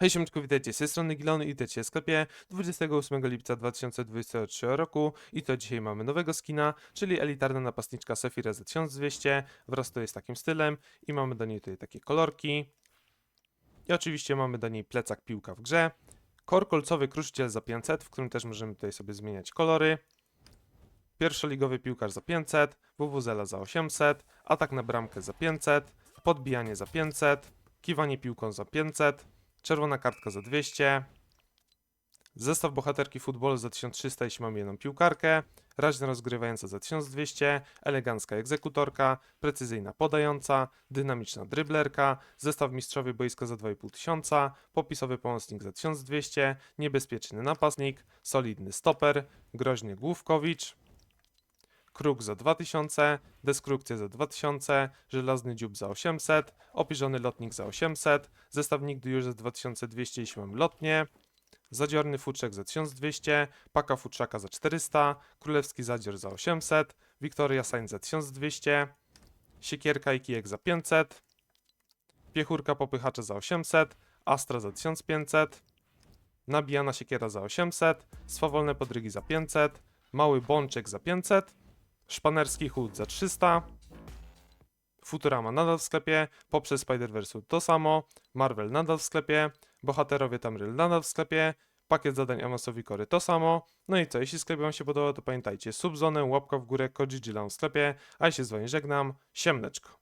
Hej siemczku, witajcie, z tej strony Gilony i witajcie w sklepie 28 lipca 2023 roku. I to dzisiaj mamy nowego skina, czyli elitarna napastniczka Sefira za 1200 wraz to jest takim stylem i mamy do niej tutaj takie kolorki. I oczywiście mamy do niej plecak piłka w grze, kor kolcowy kruszyciel za 500, w którym też możemy tutaj sobie zmieniać kolory, pierwszoligowy piłkarz za 500, WWZela za 800, atak na bramkę za 500, podbijanie za 500, kiwanie piłką za 500, Czerwona kartka za 200. Zestaw bohaterki futbolu za 1300, jeśli mamy jedną piłkarkę. Raźna rozgrywająca za 1200. Elegancka egzekutorka. Precyzyjna podająca. Dynamiczna dryblerka. Zestaw mistrzowie boiska za 2500. Popisowy pomocnik za 1200. Niebezpieczny napastnik. Solidny stoper. Groźny główkowicz. Kruk za 2000, deskrukcja za 2000, żelazny dziób za 800, opierzony lotnik za 800, zestaw nigdy już za 2200 jeśli mam lotnie, zadziorny futrzek za 1200, paka futrzaka za 400, królewski zadzior za 800, Victoria Sign za 1200, siekierka i kijek za 500, piechurka popychacza za 800, astra za 1500, nabijana siekiera za 800, swawolne podrygi za 500, mały bączek za 500, Szpanerski chód za 300. Futurama nadal w sklepie, poprzez Spider-Verse to samo, Marvel nadal w sklepie, Bohaterowie Tamryl nadal w sklepie, pakiet zadań Amasowi Kory to samo. No i co, jeśli sklep Wam się podobał, to pamiętajcie, subzonę, łapka w górę, kod GG w sklepie, a ja się z Wami żegnam, siemneczko.